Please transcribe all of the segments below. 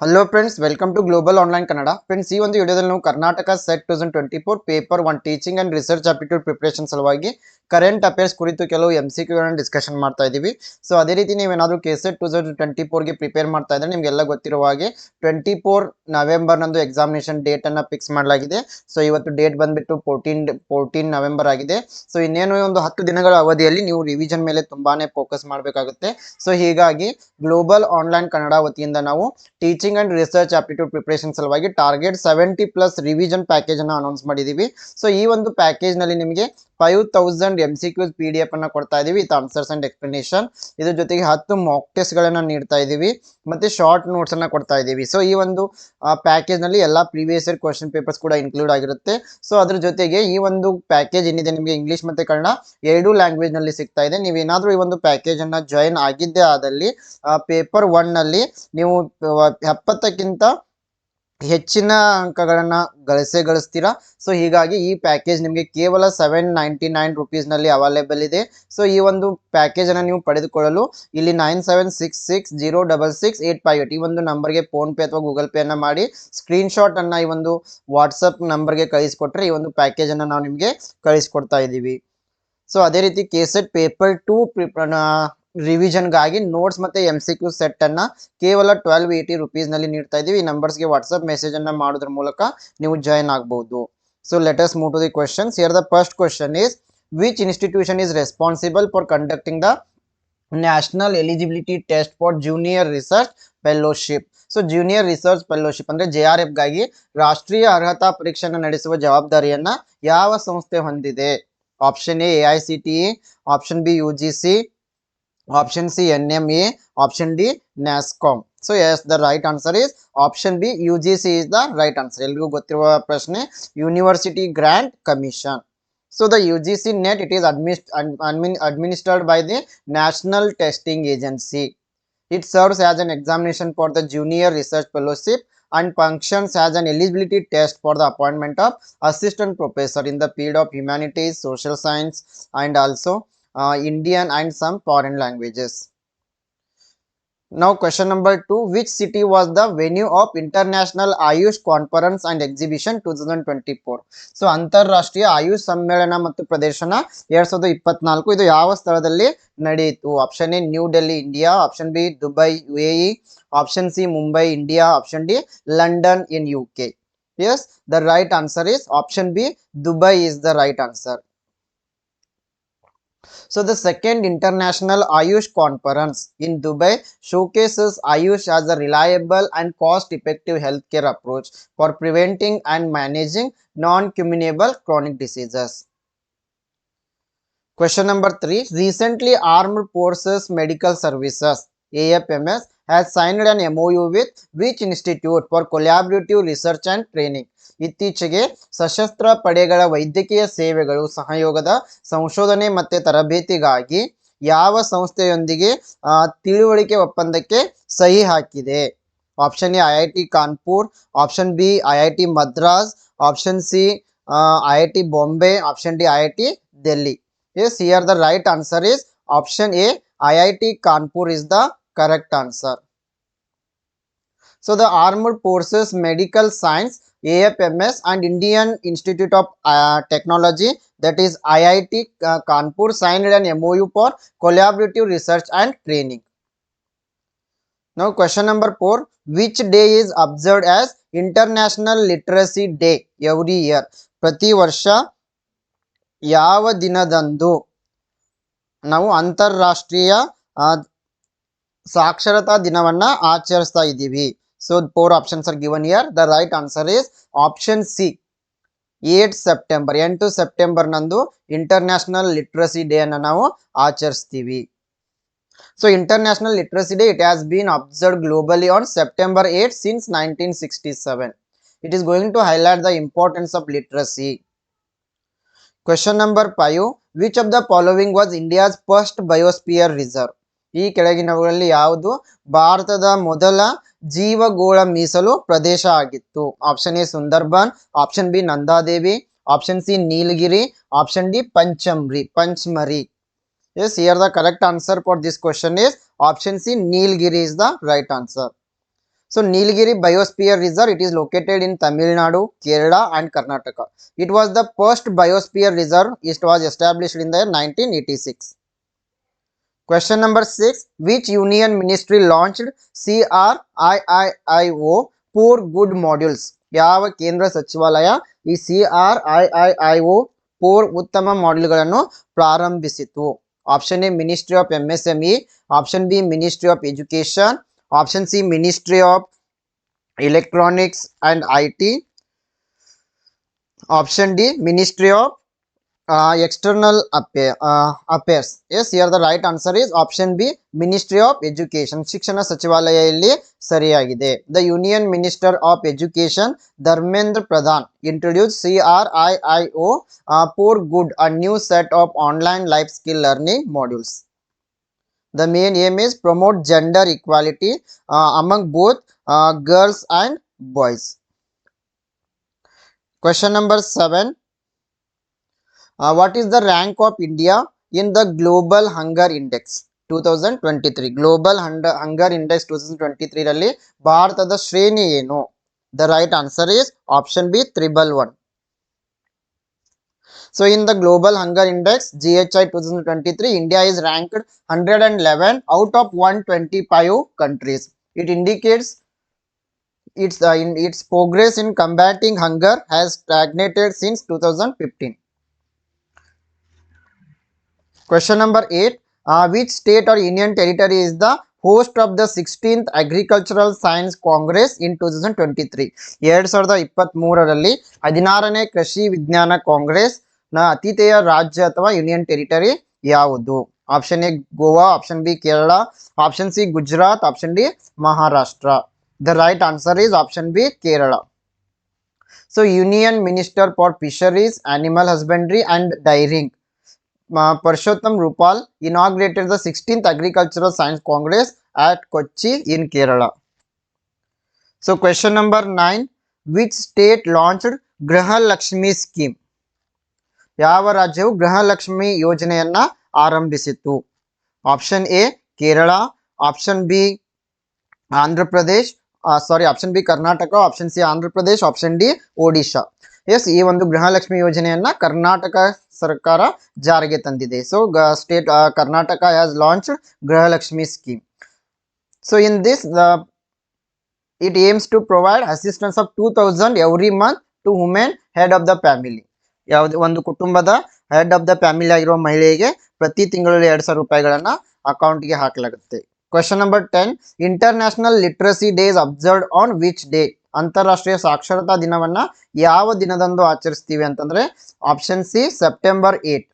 Hello friends welcome to global online Kannada friends ಈ ಒಂದು ವಿಡಿಯೋದಲ್ಲಿ ನಾವು Karnataka SET two thousand twenty four paper one teaching and research aptitude preparation ಸಲುವಾಗಿ current affairs ಕುರಿತು ಕೆಲವು M C ಕ್ಯೂಗಳನ್ನು discussion ಮಾಡ್ತಾ ಇದ್ದೀವಿ. ಸೊ ಅದೇ ರೀತಿ ನೀವೇನಾದರೂ K SET two thousand twenty ಫೋರ್ಗೆ prepare ಮಾಡ್ತಾ ಇದ್ದರೆ ನಿಮಗೆಲ್ಲ ಗೊತ್ತಿರುವ ಹಾಗೆ ಟ್ವೆಂಟಿ ಫೋರ್ ನವೆಂಬರ್ನಂದು ಎಕ್ಸಾಮಿನೇಷನ್ ಡೇಟನ್ನು ಫಿಕ್ಸ್ ಮಾಡಲಾಗಿದೆ. ಸೊ ಇವತ್ತು ಡೇಟ್ ಬಂದುಬಿಟ್ಟು ಫೋರ್ಟೀನ್ ಫೋರ್ಟೀನ್ ನವೆಂಬರ್ ಆಗಿದೆ. ಸೊ ಇನ್ನೇನು ಒಂದು ಹತ್ತು ದಿನಗಳ ಅವಧಿಯಲ್ಲಿ ನೀವು ರಿವಿಷನ್ ಮೇಲೆ ತುಂಬಾನೇ ಫೋಕಸ್ ಮಾಡಬೇಕಾಗುತ್ತೆ. ಸೊ ಹೀಗಾಗಿ ಗ್ಲೋಬಲ್ ಆನ್ಲೈನ್ ಕನ್ನಡ ವತಿಯಿಂದ ನಾವು teaching and research aptitude preparation ಸಲುವಾಗಿ target seventy plus revision package ಅನ್ನು ಅನೌನ್ಸ್ ಮಾಡಿದ್ದೀವಿ ಸೊ ಈ ಒಂದು ಪ್ಯಾಕೇಜ್ನಲ್ಲಿ ನಿಮಗೆ five thousand M C Qs P D F ಅನ್ನು ಕೊಡ್ತಾ ಇದೀವಿ. ವಿತ್ ಆನ್ಸರ್ಸ್ ಅಂಡ್ ಎಕ್ಸ್ಪ್ಲನೇಷನ್ ಇದ್ರ ಜೊತೆಗೆ ಹತ್ತು ಮಾಕ್ ಟೆಸ್ಟ್ ಗಳನ್ನ ನೀಡ್ತಾ ಇದೀವಿ. ಮತ್ತೆ ಶಾರ್ಟ್ ನೋಟ್ಸ್ ಅನ್ನ ಕೊಡ್ತಾ ಇದೀವಿ. ಸೊ ಈ ಒಂದು ಪ್ಯಾಕೇಜ್ನಲ್ಲಿ ಎಲ್ಲಾ ಪ್ರೀವಿಯಸ್ ಇಯರ್ ಕ್ವಶನ್ ಪೇಪರ್ಸ್ ಕೂಡ ಇನ್ಕ್ಲೂಡ್ ಆಗಿರುತ್ತೆ. ಸೊ ಅದ್ರ ಜೊತೆಗೆ ಈ ಒಂದು ಪ್ಯಾಕೇಜ್ ಏನಿದೆ ನಿಮಗೆ ಇಂಗ್ಲಿಷ್ ಮತ್ತೆ ಕನ್ನಡ ಎರಡು ಲ್ಯಾಂಗ್ವೇಜ್ನಲ್ಲಿ ಸಿಗ್ತಾ ಇದೆ. ನೀವೇನಾದ್ರೂ ಈ ಒಂದು ಪ್ಯಾಕೇಜ್ ಅನ್ನ ಜಾಯಿನ್ ಆಗಿದ್ದೇ ಆದಲ್ಲಿ ಪೇಪರ್ ಒನ್ನಲ್ಲಿ ನೀವು ಎಪ್ಪತ್ತಕ್ಕಿಂತ ಹೆಚ್ಚಿನ ಅಂಕಗಳನ್ನು ಗಳಿಸೇ ಗಳಿಸ್ತೀರಾ? ಸೊ ಹೀಗಾಗಿ ಈ ಪ್ಯಾಕೇಜ್ ನಿಮಗೆ ಕೇವಲ ಸೆವೆನ್ ನೈಂಟಿ ನೈನ್ ರುಪೀಸ್ನಲ್ಲಿ ಅವೈಲೇಬಲ್ ಇದೆ. ಸೊ ಈ ಒಂದು ಪ್ಯಾಕೇಜ್ ಅನ್ನು ನೀವು ಪಡೆದುಕೊಳ್ಳಲು ಇಲ್ಲಿ nine seven six six zero double six eight five eight ಈ ಒಂದು ನಂಬರ್ಗೆ ಫೋನ್ ಪೇ ಅಥವಾ ಗೂಗಲ್ ಪೇ ಅನ್ನ ಮಾಡಿ ಸ್ಕ್ರೀನ್ಶಾಟನ್ನು ಈ ಒಂದು ವಾಟ್ಸಪ್ ನಂಬರ್ಗೆ ಕಳಿಸ್ಕೊಟ್ರೆ ಈ ಒಂದು ಪ್ಯಾಕೇಜ್ ಅನ್ನ ನಾವು ನಿಮಗೆ ಕಳಿಸ್ಕೊಡ್ತಾ ಇದ್ದೀವಿ. ಸೊ ಅದೇ ರೀತಿ ಕೆಸೆಟ್ ಪೇಪರ್ ಟು ರಿವಿಷನ್ಗಾಗಿ ನೋಟ್ಸ್ ಮತ್ತೆ ಎಂ ಸಿ ಕ್ಯೂ ಸೆಟ್ ಅನ್ನ ಕೇವಲ ಟ್ವೆಲ್ವ್ ಏಯ್ಟಿ ರುಪೀಸ್ನಲ್ಲಿ ನೀಡ್ತಾ ಇದೀವಿ ಈ ನಂಬರ್ಸ್ಗೆ ಮೆಸೇಜ್ ಅನ್ನ ಮಾಡೋದ್ರ ಮೂಲಕ ನೀವು ಜಾಯಿನ್ ಆಗಬಹುದು so let's move to the questions here the first question is which institution is responsible for conducting the national eligibility test for junior research fellowship so junior research fellowship ಅಂದ್ರೆ J R ಎಫ್ಗಾಗಿ ರಾಷ್ಟ್ರೀಯ ಅರ್ಹತಾ ಪರೀಕ್ಷೆಯನ್ನು ನಡೆಸುವ ಜವಾಬ್ದಾರಿಯನ್ನ ಯಾವ ಸಂಸ್ಥೆ ಹೊಂದಿದೆ? Option A I C T option B U G C option C N M A option D NASSCOM so yes the right answer is option B U G C is the right answer ಎಲ್ರಿಗೂ ಗೊತ್ತಿರುವ ಪ್ರಶ್ನೆ university grant commission so the U G C NET it is ಅಡ್ಮಿಸ್ administered by the national testing agency it serves as an examination for the junior research fellowship and functions as an eligibility test for the appointment of assistant professor in the field of humanities social science and also uh, indian and some foreign languages now question number 2 which city was the venue of international ayush conference and exhibition 2024 so ಅಂತಾರಾಷ್ಟ್ರೀಯ ಆಯುಷ್ ಸಮ್ಮೇಳನ ಮತ್ತು ಪ್ರದರ್ಶನ ಎರಡ್ ಸಾವಿರದ ಇಪ್ಪತ್ನಾಲ್ಕು ಇದು ಯಾವ ಸ್ಥಳದಲ್ಲಿ ನಡೆಯಿತು option A New Delhi India option B Dubai U A option C Mumbai India option D London in U K yes the right answer is option B Dubai is the right answer So the second international Ayush conference in Dubai showcases Ayush as a reliable and cost-effective healthcare approach for preventing and managing non-communicable chronic diseases. Question number three. Recently, Armed Forces Medical Services AFMS has signed an MOU with which institute for collaborative research and training. ಇತ್ತೀಚೆಗೆ ಸಶಸ್ತ್ರ ಪಡೆಗಳ ವೈದ್ಯಕೀಯ ಸೇವೆಗಳು, ಸಹಯೋಗದ ಸಂಶೋಧನೆ ಮತ್ತು ತರಬೇತಿಗಾಗಿ ಯಾವ ಸಂಸ್ಥೆಯೊಂದಿಗೆ ತಿಳುವಳಿಕೆ ಒಪ್ಪಂದಕ್ಕೆ ಸಹಿ ಹಾಕಿದೆ? Option A, I I T Kanpur, option B, I I T Madras, option C I I T Bombay, option D, I I T Delhi as, here the right answer is option A, I I T Kanpur is the correct answer. So the armed forces medical science AFMS and Indian Institute of uh, Technology that is IIT uh, Kanpur signed an MOU for collaborative research and training. Now question number 4 which day is observed as International Literacy Day every year ಪ್ರತಿ ವರ್ಷ ಯಾವ ದಿನದಂದು ನಾವು ಅಂತಾರಾಷ್ಟ್ರೀಯ ಆ, ಸಾಕ್ಷರತಾ ದಿನವನ್ನ ಆಚರಿಸ್ತಾ ಇದ್ದೀವಿ so four options are given here the right answer is option C eight September ಎಂಟು ಸೆಪ್ಟೆಂಬರ್ ನಂದು ಇಂಟರ್ನ್ಯಾಷನಲ್ ಲಿಟ್ರಸಿ ಡೇ ಅನ್ನ ನಾವು ಆಚರಿಸ್ತೀವಿ. So international literacy day it has been observe globally on September eight since nineteen sixty seven it is going to highlight the importance of literacy question number five which of the following was India's first biosphere reserve ಈ ಕೆಳಗಿನವುಗಳಲ್ಲಿ ಯಾವುದು? ಭಾರತದ ಮೊದಲ ಜೀವಗೋಳ ಮೀಸಲು ಪ್ರದೇಶ ಆಗಿತ್ತು. Option A Sundarban option B Nanda Devi option C Nilgiri option D Pachmarhi, Pachmarhi. As here the correct answer for this question is option C Nilgiri is the right answer so Nilgiri biosphere reserve it is located in Tamil Nadu Kerala and Karnataka it was the first biosphere reserve it was established in the nineteen eighty six Question number 6. Which union ministry launched CRIIIO Poor Good Modules? ಯಾವ ಕೇಂದ್ರ ಸಚಿವಾಲಯ ಈ C R I I I O four ಉತ್ತಮ ಮಾಡ್ಯೂಲ್ಗಳನ್ನು ಪ್ರಾರಂಭಿಸಿತು option A ministry of M S M E option B ministry of education option C ministry of electronics and IT. Option D, Ministry of uh, External Affair, uh, Affairs. Yes, here the right answer is option B, Ministry of Education. ಶಿಕ್ಷಣ ಸಚಿವಾಲಯ ಇಲ್ಲಿ ಸರಿಯಾಗಿದೆ the union minister of education Dharmendra Pradhan introduce C R I I O four good a new set of online life skill learning modules the main aim is promote gender equality uh, among both uh, girls and boys question number 7 uh, what is the rank of india in the global hunger index 2023 global Hunger- hunger index 2023 ರಲ್ಲಿ ಭಾರತದ ಶ್ರೇಣಿ ಏನು the right answer is option b triple one so in the global hunger index ghi 2023 india is ranked 111 out of 125 countries. It indicates its, uh, in, its progress in combating hunger has stagnated since 2015. Question number 8. Uh, which state or union territory is the host of the 16th Agricultural Science Congress in 2023? ಎರಡು ಸಾವಿರದ ಇಪ್ಪತ್ತ್ಮೂರರಲ್ಲಿ ಹದಿನಾರನೇ ಕೃಷಿ ವಿಜ್ಞಾನ ಕಾಂಗ್ರೆಸ್ನ ಅತಿಥೇಯ ರಾಜ್ಯ ಅಥವಾ union territory ಯಾವುದು? Option A Goa option B Kerala option C Gujarat option D Maharashtra the right answer is option B Kerala so union minister for fisheries animal husbandry and dairying Purushottam Rupal inaugurated the 16th Agricultural Science Congress at Kochi in Kerala. So question number 9. Which state launched Graha Lakshmi scheme? ಯಾವ ರಾಜ್ಯವು ಗೃಹಲಕ್ಷ್ಮಿ ಯೋಜನೆಯನ್ನ ಆರಂಭಿಸಿತು option A Kerala option B Andhra Pradesh sorry option B Karnataka option C Andhra Pradesh option D Odisha yes ಈ ಒಂದು ಗೃಹಲಕ್ಷ್ಮಿ ಯೋಜನೆಯನ್ನ ಕರ್ನಾಟಕ ಸರ್ಕಾರ ಜಾರಿಗೆ ತಂದಿದೆ. So state Karnataka has launch Gruhalakshmi scheme so in this it aims to provide assistance of two thousand every month to women head of the family ಯಾವುದೇ, ಒಂದು ಕುಟುಂಬದ head of the family ಆಗಿರುವ ಮಹಿಳೆಗೆ ಪ್ರತಿ ತಿಂಗಳಲ್ಲಿ ಎರಡು ಸಾವಿರ ರೂಪಾಯಿಗಳನ್ನು ಅಕೌಂಟ್ಗೆ ಹಾಕಲಾಗುತ್ತೆ. Question number ten international literacy days observed on which day ಅಂತಾರಾಷ್ಟ್ರೀಯ ಸಾಕ್ಷರತಾ ದಿನವನ್ನ ಯಾವ ದಿನದಂದು ಆಚರಿಸ್ತೀವಿ ಅಂತಂದ್ರೆ option C September eight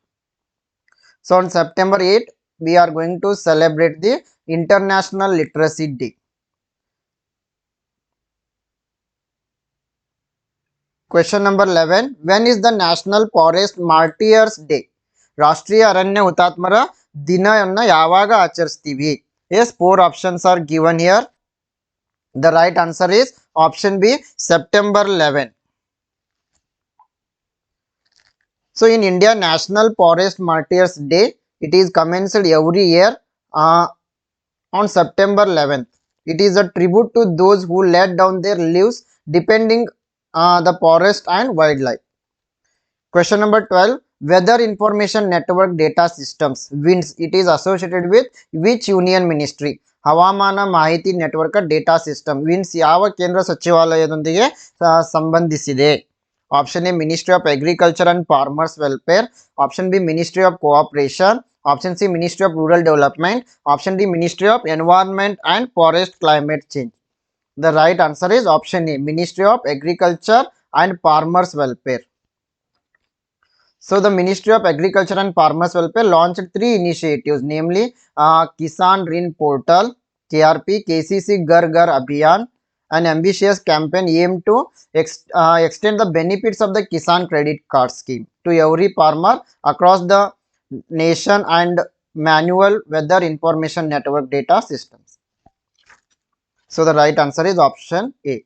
so on September eight we are going to celebrate the international literacy day question number eleven when is the national forest martyrs day ರಾಷ್ಟ್ರೀಯ ಅರಣ್ಯ ಹುತಾತ್ಮರ ದಿನವನ್ನ ಯಾವಾಗ ಆಚರಿಸ್ತೀವಿ? As four options are given here the right answer is Option B, September 11. So in India, National Forest Martyrs Day, it is commenced every year uh, on September 11th. It is a tribute to those who laid down their lives defending uh, the forest and wildlife. Question number 12 Weather Information Network Data Systems WINS it is associated with which union ministry? ಹವಾಮಾನ ಮಾಹಿತಿ network data system wins ಯಾವ ಕೇಂದ್ರ ಸಚಿವಾಲಯದೊಂದಿಗೆ ಆ, ಸಂಬಂಧಿಸಿದೆ option A ministry of agriculture and farmers welfare option B ministry of cooperation option C ministry of rural development option D ministry of environment and forest climate change the right answer is option A, Ministry of Agriculture and Farmers Welfare. So the Ministry of Agriculture and Farmers Welfare launched three initiatives, namely uh, Kisan Rin Portal, KRP, KCC Gar Gar Abhiyan, an ambitious campaign aimed to ex- uh, extend the benefits of the Kisan Credit Card Scheme to every farmer across the nation and manual weather information network data systems. So the right answer is option A.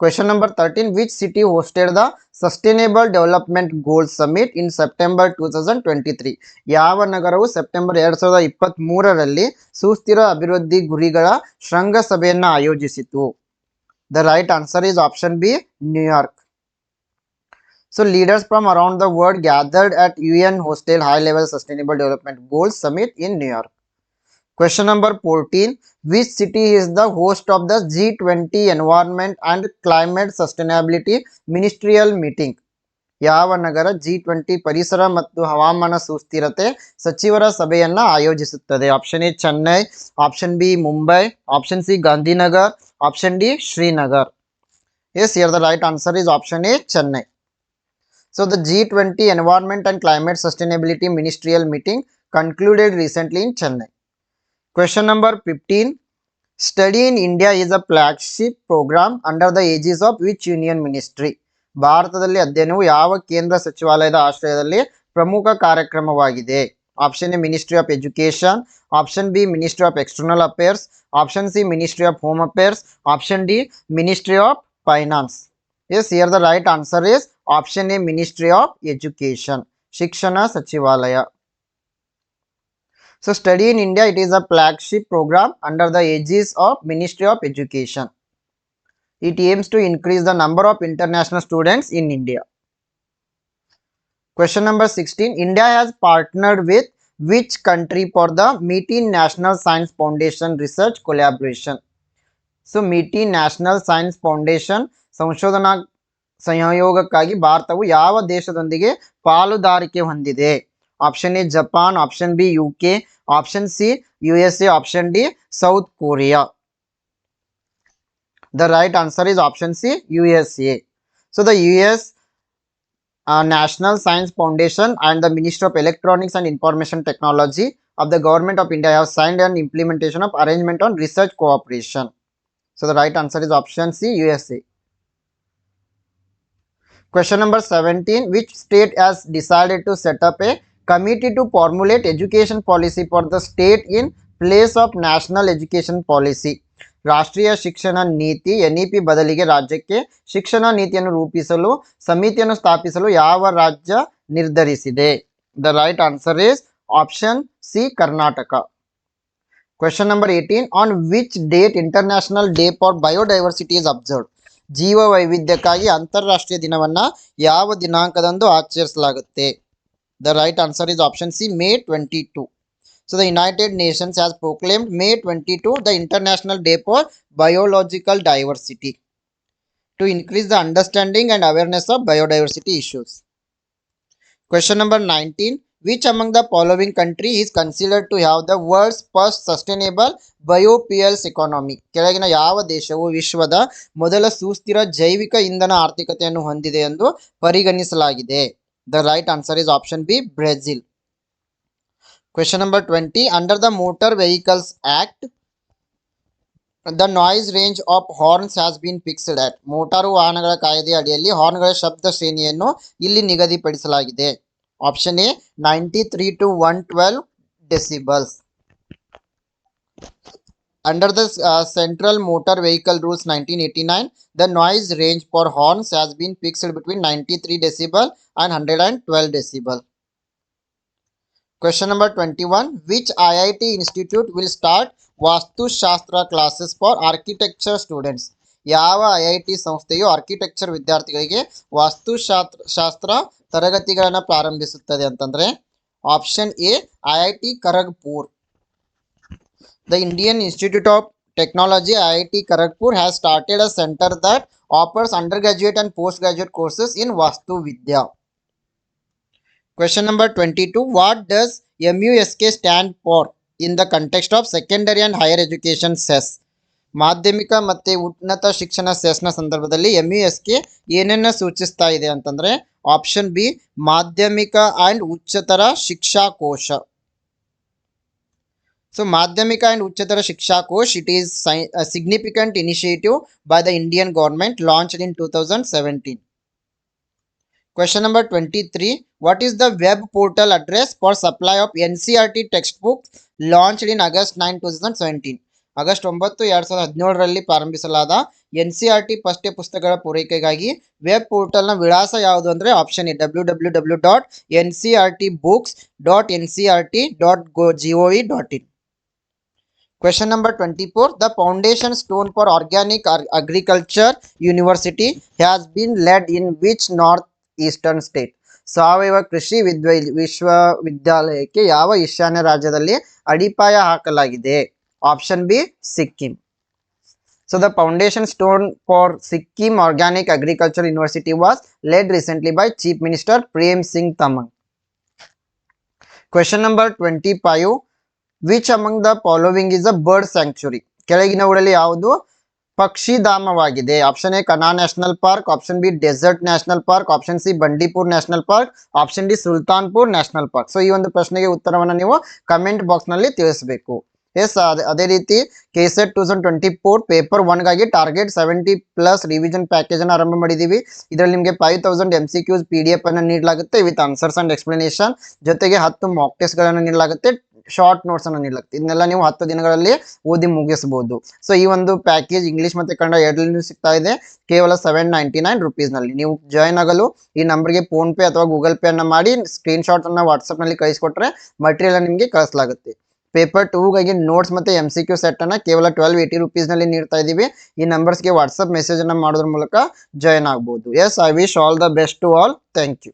Question number 13. Which city hosted the Sustainable Development Goals Summit in September 2023? ಯಾವ ನಗರವು September ಎರಡ್ ಸಾವಿರದ ಇಪ್ಪತ್ತ್ ಮೂರರಲ್ಲಿ ಸುಸ್ಥಿರ ಅಭಿವೃದ್ಧಿ ಗುರಿಗಳ ಶೃಂಗಸಭೆಯನ್ನು ಆಯೋಜಿಸಿತು right answer is option B, New York. So, leaders from around the world gathered at UN Hostel High Level Sustainable Development Goals Summit in New York. Question number 14 Which city is the host of the G20 Environment and Climate Sustainability Ministerial Meeting? ಯಾವ ನಗರ G twenty ಪರಿಸರ ಮತ್ತು ಹವಾಮಾನ ಸುಸ್ಥಿರತೆ ಸಚಿವರ ಸಭೆಯನ್ನ ಆಯೋಜಿಸುತ್ತದೆ option A Chennai option B Mumbai option C Gandhinagar option D Srinagar yes here the right answer is option A Chennai so the G twenty environment and climate sustainability ministerial meeting concluded recently in Chennai Question number 15. Study in India is a flagship program under the aegis of which union ministry? ಭಾರತದಲ್ಲಿ ಅಧ್ಯಯನವು ಯಾವ ಕೇಂದ್ರ ಸಚಿವಾಲಯದ ಆಶ್ರಯದಲ್ಲಿ ಪ್ರಮುಖ ಕಾರ್ಯಕ್ರಮವಾಗಿದೆ? Option A ministry of education option B ministry of external affairs option C ministry of home affairs option D ministry of finance as here the right answer is option A ministry of education ಶಿಕ್ಷಣ ಸಚಿವಾಲಯ So study in India, it is a flagship program under the aegis of Ministry of Education. It aims to increase the number of international students in India. Question number 16. India has partnered with which country for the MITI National Science Foundation Research Collaboration? So ಮಿಟಿ national science foundation ಸಂಶೋಧನಾ ಸಹಯೋಗಕ್ಕಾಗಿ ಭಾರತವು ಯಾವ ದೇಶದೊಂದಿಗೆ ಪಾಲುದಾರಿಕೆ ಹೊಂದಿದೆ Option A Japan, option B UK, option C USA, option D South Korea. the right answer is option C USA. So the US uh, National Science Foundation and the Ministry of Electronics and Information Technology of the Government of India have signed an implementation of arrangement on research cooperation. So the right answer is option C USA. Question number 17 which state has decided to set up a committee to formulate education policy for the state in place of national education policy? ರಾಷ್ಟ್ರೀಯ ಶಿಕ್ಷಣ ನೀತಿ N E P ಬದಲಿಗೆ ರಾಜ್ಯಕ್ಕೆ ಶಿಕ್ಷಣ ನೀತಿಯನ್ನು ರೂಪಿಸಲು ಸಮಿತಿಯನ್ನು ಸ್ಥಾಪಿಸಲು ಯಾವ ರಾಜ್ಯ ನಿರ್ಧರಿಸಿದೆ the right answer is option C Karnataka Question number 18. On which date International Day for Biodiversity is observed? ಜೀವ ವೈವಿಧ್ಯಕ್ಕಾಗಿ ಅಂತಾರಾಷ್ಟ್ರೀಯ ದಿನವನ್ನ ಯಾವ ದಿನಾಂಕದಂದು ಆಚರಿಸಲಾಗುತ್ತೆ answer is option C May twenty two so the United Nations has proclaimed May twenty two the international day for biological diversity to increase the understanding and awareness of biodiversity issues question number nineteen which among the following country is considered to have the world's first sustainable biofuels economy? ಕೆಳಗಿನ ಯಾವ ದೇಶವು ವಿಶ್ವದ ಮೊದಲ ಸುಸ್ಥಿರ ಜೈವಿಕ ಇಂಧನ ಆರ್ಥಿಕತೆಯನ್ನು ಹೊಂದಿದೆ ಎಂದು ಪರಿಗಣಿಸಲಾಗಿದೆ. The right answer is option B Brazil question number twenty under the motor vehicles act the noise range of horns has been fixed at motor ವಾಹನಗಳ ಕಾಯ್ದೆ ಅಡಿಯಲ್ಲಿ ಹಾರ್ನ್ಗಳ ಶಬ್ದ ಶ್ರೇಣಿಯನ್ನು ಇಲ್ಲಿ ನಿಗದಿಪಡಿಸಲಾಗಿದೆ option A ninety three to one twelve decibels Under the uh, Central Motor Vehicle Rules 1989, the noise range for horns has been fixed between 93 decibel and 112 decibel. Question number 21. Which IIT institute will start Vastu Shastra classes for architecture students? ಯಾವ I I T ಸಂಸ್ಥೆಯು architecture ವಿದ್ಯಾರ್ಥಿಗಳಿಗೆ ವಾಸ್ತುಶಾಸ್ತ್ರ ಶಾಸ್ತ್ರ ತರಗತಿಗಳನ್ನು ಪ್ರಾರಂಭಿಸುತ್ತದೆ ಅಂತಂದ್ರೆ option A I I T Kharagpur The Indian Institute of Technology IIT Kharagpur has started a center that offers undergraduate and postgraduate courses in Vastu Vidya. Question number 22 What does MUSK stand for in the context of secondary and higher education cess? ಮಾಧ್ಯಮಿಕ ಮತ್ತು ಉನ್ನತ ಶಿಕ್ಷಣ Cessna ಸಂದರ್ಭದಲ್ಲಿ M U S K ಏನನ್ನ ಸೂಚಿಸ್ತಾ ಇದೆ ಅಂತಂದರೆ option B Madhyamik and Uchchatar Shiksha Kosh so Madhyamik and Uchchatar Shiksha Kosh it is ಸೈ significant initiative by the Indian government launched in two thousand seventeen question number twenty three what is the web portal address for supply of N C R T text book launched in August nine two thousand seventeen August ಒಂಬತ್ತು, ಎರಡು ಸಾವಿರದ ಹದಿನೇಳರಲ್ಲಿ ಪ್ರಾರಂಭಿಸಲಾದ N C R T ಪಠ್ಯ ಪುಸ್ತಕಗಳ ಪೂರೈಕೆಗಾಗಿ web ಪೋರ್ಟಲ್ನ ವಿಳಾಸ ಯಾವುದು ಅಂದರೆ option E W W W dot N C R T books dot N C R T dot go G O E dot in Question number 24. The foundation stone for organic Ar- agriculture university has been laid in which northeastern state? ಸಾವಯವ ಕೃಷಿ ವಿದ್ವ ವಿಶ್ವವಿದ್ಯಾಲಯಕ್ಕೆ ಯಾವ ಈಶಾನ್ಯ ರಾಜ್ಯದಲ್ಲಿ ಅಡಿಪಾಯ ಹಾಕಲಾಗಿದೆ option B Sikkim so the foundation stone for Sikkim organic agriculture university was led recently by chief minister Prem Singh Tamang question number twenty five Which among the following is a bird sanctuary ಕೆಳಗಿನವುಗಳಲ್ಲಿ ಯಾವುದು? ಪಕ್ಷಿಧಾಮವಾಗಿದೆ option A Kanha national park option B desert national park option C Bandipur national park option D Sultanpur national park so ಈ ಒಂದು ಪ್ರಶ್ನೆಗೆ ಉತ್ತರವನ್ನು ನೀವು comment ಬಾಕ್ಸ್ನಲ್ಲಿ ತಿಳಿಸಬೇಕು. Yes ಅದೇ ರೀತಿ KSET two thousand twenty four paper ಒನ್ಗಾಗಿ target seventy plus revision package ಅನ್ನು ಆರಂಭ ಮಾಡಿದ್ದೀವಿ ಇದರಲ್ಲಿ ನಿಮಗೆ five thousand M C Qs P D F ಅನ್ನು ನೀಡಲಾಗುತ್ತೆ ವಿತ್ ಆನ್ಸರ್ಸ್ ಅಂಡ್ ಎಕ್ಸ್ಪ್ಲನೇಷನ್ ಜೊತೆಗೆ ಹತ್ತು ಮಾಕ್ ಟೆಸ್ಟ್ಗಳನ್ನು ನೀಡಲಾಗುತ್ತೆ. ಶಾರ್ಟ್ ನೋಟ್ಸ್ ಅನ್ನು ನೀಡಲಾಗುತ್ತೆ ಇದನ್ನೆಲ್ಲ ನೀವು ಹತ್ತು ದಿನಗಳಲ್ಲಿ ಓದಿ ಮುಗಿಸಬಹುದು ಸೊ ಈ ಒಂದು ಪ್ಯಾಕೇಜ್ ಇಂಗ್ಲಿಷ್ ಮತ್ತೆ ಕನ್ನಡ ಎರಡರಲ್ಲೂ ಸಿಗ್ತಾ ಇದೆ. ಕೇವಲ ಸೆವೆನ್ ನೈಂಟಿ ನೈನ್ ರುಪೀಸ್ನಲ್ಲಿ. ನೀವು ಜಾಯ್ನ್ ಆಗಲು ಈ ನಂಬರ್ಗೆ ಫೋನ್ ಪೇ ಅಥವಾ ಗೂಗಲ್ ಪೇ ಅನ್ನ ಮಾಡಿ ಸ್ಕ್ರೀನ್ ಶಾಟ್ ಅನ್ನ ವಾಟ್ಸ್ಆಪ್ನಲ್ಲಿ ಕಳಿಸಿಕೊಟ್ರೆ ಮಟೀರಿಯಲ್ ನಿಮಗೆ ಕಳಿಸಲಾಗುತ್ತೆ. ಪೇಪರ್ ಟೂಗಾಗಿ ನೋಟ್ಸ್ ಮತ್ತೆ ಎಂ ಸಿ ಕ್ಯೂ ಸೆಟ್ ಅನ್ನ ಕೇವಲ ಟ್ವೆಲ್ವ್ ಏಯ್ಟಿ ರುಪೀಸ್ನಲ್ಲಿ ನೀಡ್ತಾ ಇದೀವಿ. ಈ ನಂಬರ್ಸ್ಗೆ ಮೆಸೇಜ್ ಅನ್ನ ಮಾಡೋದ್ರ ಮೂಲಕ ಜಾಯ್ನ್ ಆಗ್ಬೋದು. Yes I wish all the best to all thank you